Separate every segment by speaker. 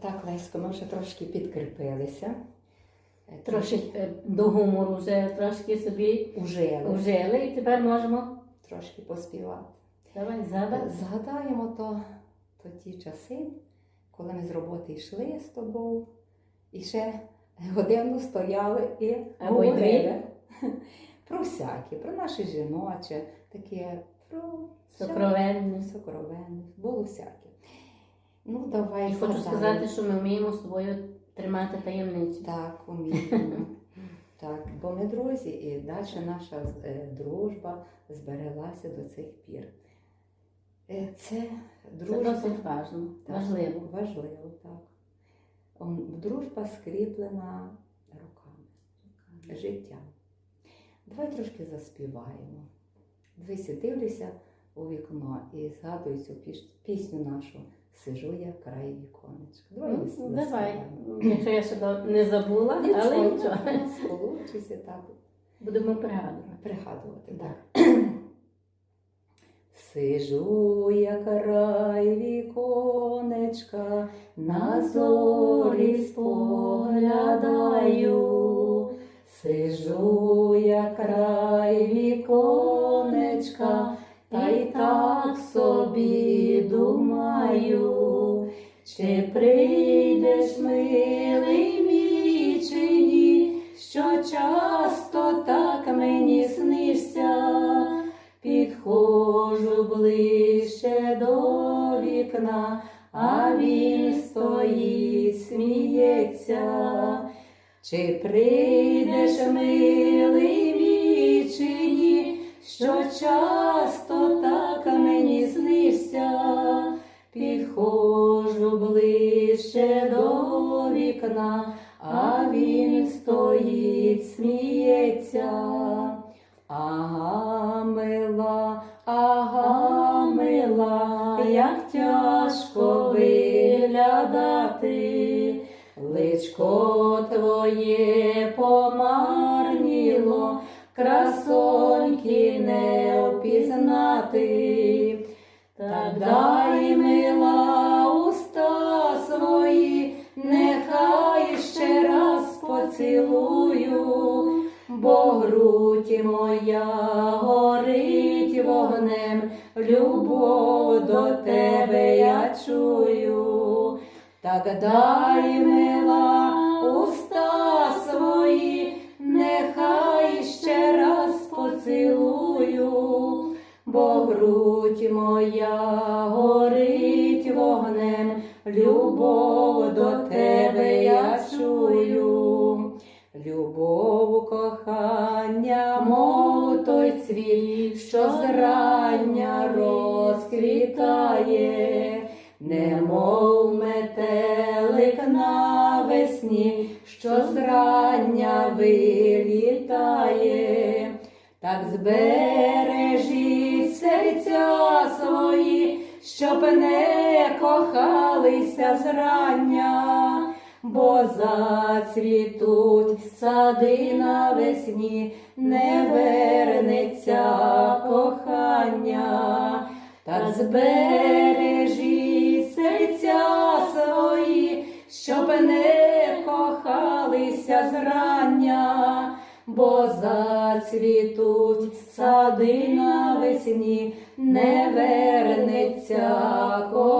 Speaker 1: Так, Лесько, ми вже трошки підкріпилися. Е,
Speaker 2: Трошки е, до гумору вже трошки собі
Speaker 1: ужили,
Speaker 2: вжили і тепер можемо.
Speaker 1: трошки поспівати.
Speaker 2: Давай згадай.
Speaker 1: Згадаємо то, то ті часи, коли ми з роботи йшли з тобою, і ще годину стояли і
Speaker 2: Або
Speaker 1: говорили про всяке, про наше жіноче, таке, про
Speaker 2: Сокровенне.
Speaker 1: сокровенне, було всяке. Ну, давай.
Speaker 2: І хочу сказати, що ми вміємо з тобою тримати таємницю.
Speaker 1: Так, уміємо. Так, бо ми друзі, і далі наша е, дружба збереглася до цих пір. Е, Це
Speaker 2: Це досить важливо.
Speaker 1: Так,
Speaker 2: Важливо.
Speaker 1: Важливо, так. Дружба скріплена руками, життям. Давай трошки заспіваємо. Дивися, дивлюся у вікно і згадую цю пісню нашу Сижу я край віконечка. Давай
Speaker 2: Ну, давай. Якщо я ще не забула, але нічого.
Speaker 1: Сполучися так.
Speaker 2: Будемо пригадувати.
Speaker 1: Пригадувати, так. Сижу я край віконечка, на зорі споглядаю. Сижу я край віконечка, та й так собі чи прийдеш, милий мій, чи ні, що часто так мені снишся, підходжу ближче до вікна, а він стоїть, сміється. Чи прийдеш, милий мій, чи ні, що часто так мені снишся, вікна, а він стоїть, сміється. Ага, мила, ага, мила, як тяжко виглядати. Личко твоє помарніло, красоньки не опізнати. Так дай мила уста свої, нехай ще раз поцілую, бо грудь моя горить вогнем, любов до тебе я чую. Так дай мила уста свої, нехай ще раз поцілую, бо грудь моя горить вогнем, любов до тебе я чую. Любов, кохання, мов той цвіт, що зрання розквітає, немов метелик навесні, що зрання вилітає, так збережіть серця свої, щоб не кохалися зрання, бо зацвітуть сади навесні, не вернеться кохання. Так збережіть серця свої, щоб не кохалися зрання, бо зацвітуть сади навесні, не вернеться кохання.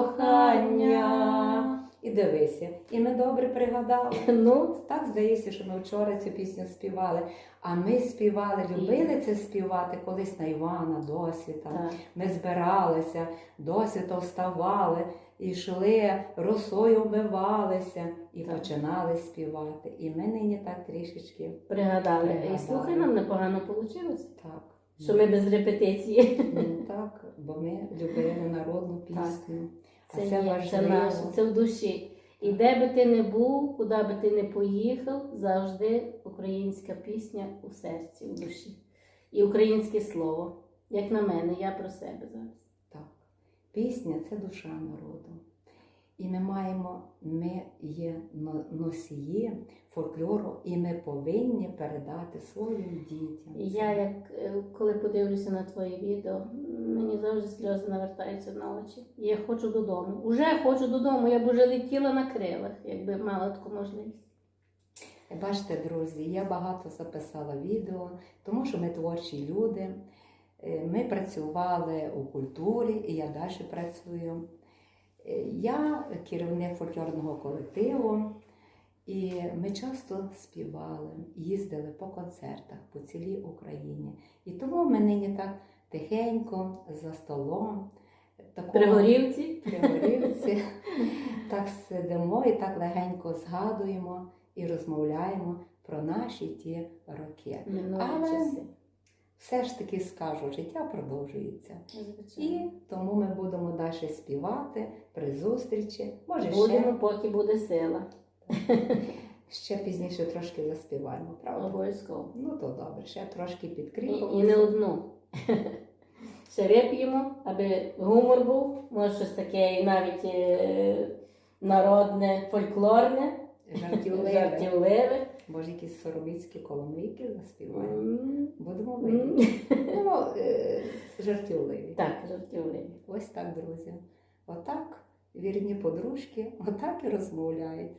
Speaker 1: Дивися, і ми добре пригадали.
Speaker 2: Ну,
Speaker 1: Так здається, що ми вчора цю пісню співали. А ми співали, любили це співати колись на Івана, досвіта.
Speaker 2: так.
Speaker 1: Ми збиралися, досвіта вставали, йшли, росою вмивалися і
Speaker 2: Так.
Speaker 1: починали співати. І ми нині так трішечки
Speaker 2: Пригадали.
Speaker 1: Пригадали.
Speaker 2: І слухай, нам непогано вийшло,
Speaker 1: так.
Speaker 2: що ми без репетиції.
Speaker 1: Ну, так, бо ми любили народну пісню. А
Speaker 2: Це,
Speaker 1: це,
Speaker 2: є, це наше, це в душі. І де би ти не був, куди би ти не поїхав, завжди українська пісня у серці, у душі. І українське слово. Як на мене, я про себе зараз.
Speaker 1: Так. Пісня це душа народу. І ми маємо ми є но- носії фольклору, і ми повинні передати своїм дітям.
Speaker 2: Я, як е, коли подивлюся на твої відео, мені завжди сльози навертаються на очі. Я хочу додому. Уже хочу додому. Я б уже летіла на крилах, якби мала таку можливість.
Speaker 1: Бачите, друзі, я багато записала відео, тому що ми творчі люди. Е, Ми працювали у культурі, і я далі працюю. Я керівник фольклорного колективу, і ми часто співали, їздили по концертах по цілій Україні. І тому ми нині так тихенько за столом. такого-
Speaker 2: При горівці
Speaker 1: при горілці. Так сидимо і так легенько згадуємо і розмовляємо про наші ті роки.
Speaker 2: минулі
Speaker 1: Але-
Speaker 2: часи.
Speaker 1: Все ж таки скажу, життя продовжується.
Speaker 2: Звичайно.
Speaker 1: І тому ми будемо далі співати при зустрічі. Може,
Speaker 2: Будемо, поки буде сила.
Speaker 1: ще, ще пізніше трошки заспіваємо, правда?
Speaker 2: Обов'язково.
Speaker 1: Ну то добре, ще трошки
Speaker 2: І,
Speaker 1: підкріпимо.
Speaker 2: і не одну. Ще вип'ємо, аби гумор був, може щось таке і навіть е, народне, фольклорне,
Speaker 1: Жартівливе.
Speaker 2: жартівливе.
Speaker 1: Може, якісь сороміцькі коломийки заспіваємо.
Speaker 2: Mm.
Speaker 1: Будемо
Speaker 2: м.
Speaker 1: Mm. Ну, е, жартівливі.
Speaker 2: Так, жартівливі.
Speaker 1: Ось так, друзі. Отак вірні подружки, отак і розмовляють.